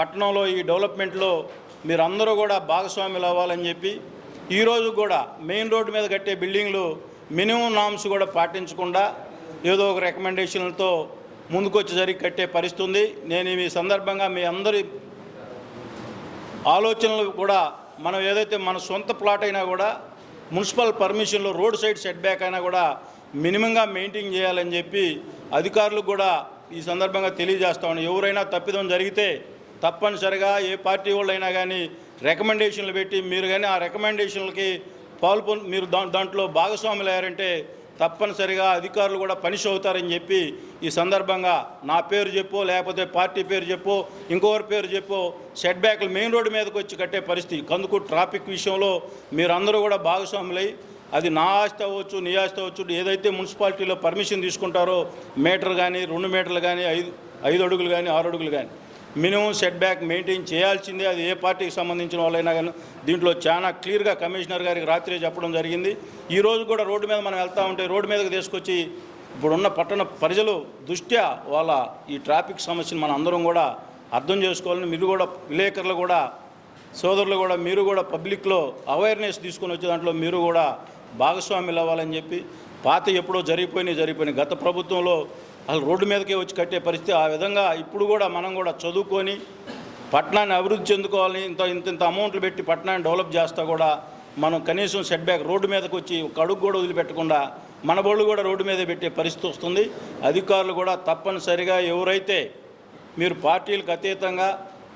పట్టణంలో ఈ డెవలప్మెంట్లో మీరందరూ కూడా భాగస్వాములు అవ్వాలని చెప్పి ఈరోజు కూడా మెయిన్ రోడ్డు మీద కట్టే బిల్డింగ్లు మినిమం నామ్స్ కూడా పాటించకుండా ఏదో ఒక రికమెండేషన్లతో ముందుకొచ్చి జరిగి కట్టే పరిస్థితి ఉంది. నేను ఈ సందర్భంగా మీ అందరి ఆలోచనలు కూడా మనం ఏదైతే మన సొంత ప్లాట్ అయినా కూడా మున్సిపల్ పర్మిషన్లో రోడ్ సైడ్ సెట్ బ్యాక్ అయినా కూడా మినిమంగా మెయింటైన్ చేయాలని చెప్పి అధికారులకు కూడా ఈ సందర్భంగా తెలియజేస్తామని ఎవరైనా తప్పిదం జరిగితే తప్పనిసరిగా ఏ పార్టీ వాళ్ళైనా కానీ రికమెండేషన్లు పెట్టి మీరు కానీ ఆ రికమెండేషన్లకి పాల్పొ మీరు దా దాంట్లో భాగస్వాములు అయ్యారంటే తప్పనిసరిగా అధికారులు కూడా పనిష్ అవుతారని చెప్పి ఈ సందర్భంగా నా పేరు చెప్పు లేకపోతే పార్టీ పేరు చెప్పు ఇంకొకరి పేరు చెప్పు సెట్ బ్యాక్లు మెయిన్ రోడ్డు మీదకి వచ్చి కట్టే పరిస్థితి. కందుకు ట్రాఫిక్ విషయంలో మీరందరూ కూడా భాగస్వాములై అది నా ఆస్తి అవ్వచ్చు నీ ఆస్తి అవ్వచ్చు ఏదైతే మున్సిపాలిటీలో పర్మిషన్ తీసుకుంటారో మీటర్ కానీ రెండు మీటర్లు కానీ ఐదు ఐదు అడుగులు కానీ ఆరు అడుగులు కానీ మినిమం సెట్ బ్యాక్ మెయింటైన్ చేయాల్సిందే. అది ఏ పార్టీకి సంబంధించిన వాళ్ళైనా కానీ దీంట్లో చాలా క్లియర్గా కమిషనర్ గారికి రాత్రి చెప్పడం జరిగింది. ఈ రోజు కూడా రోడ్డు మీద మనం వెళ్తూ ఉంటే రోడ్డు మీదకి తీసుకొచ్చి ఇప్పుడున్న పట్టణ ప్రజలు దృష్ట్యా వాళ్ళ ఈ ట్రాఫిక్ సమస్యను మనం అందరం కూడా అర్థం చేసుకోవాలని మీరు కూడా విలేకరులు కూడా సోదరులు కూడా మీరు కూడా పబ్లిక్లో అవేర్నెస్ తీసుకొని వచ్చే దాంట్లో మీరు కూడా భాగస్వాములు అవ్వాలని చెప్పి పాత ఎప్పుడో జరిగిపోయినాయి జరిగిపోయినాయి. గత ప్రభుత్వంలో అసలు రోడ్డు మీదకే వచ్చి కట్టే పరిస్థితి. ఆ విధంగా ఇప్పుడు కూడా మనం కూడా చదువుకొని పట్టణాన్ని అభివృద్ధి చెందుకోవాలని ఇంత ఇంత ఇంత అమౌంట్లు పెట్టి పట్టణాన్ని డెవలప్ చేస్తా కూడా మనం కనీసం సెట్ బ్యాక్ రోడ్డు మీదకి వచ్చి ఒక అడుగు కూడా వదిలిపెట్టకుండా మన బళ్ళు కూడా రోడ్డు మీద పెట్టే పరిస్థితి వస్తుంది. అధికారులు కూడా తప్పనిసరిగా ఎవరైతే మీరు పార్టీలకు అతీతంగా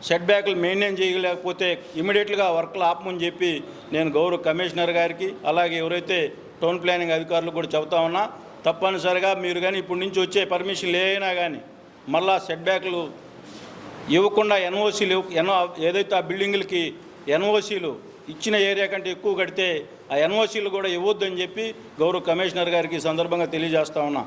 సెట్ బ్యాక్లు మెయింటైన్ చేయలేకపోతే ఇమీడియట్గా వర్క్లు ఆపమని చెప్పి నేను గౌరవ కమిషనర్ గారికి అలాగే ఎవరైతే టౌన్ ప్లానింగ్ అధికారులు కూడా చెబుతా ఉన్నా తప్పనిసరిగా మీరు కానీ ఇప్పటి నుంచి వచ్చే పర్మిషన్ లేనా కానీ మళ్ళా సెట్ బ్యాక్లు ఇవ్వకుండా ఎన్ఓసీలు ఎన్ఓ ఏదైతే ఆ బిల్డింగులకి ఎన్ఓసీలు ఇచ్చిన ఏరియా కంటే ఎక్కువ కడితే ఆ ఎన్ఓసీలు కూడా ఇవ్వద్దని చెప్పి గౌరవ కమిషనర్ గారికి సందర్భంగా తెలియజేస్తా ఉన్నా.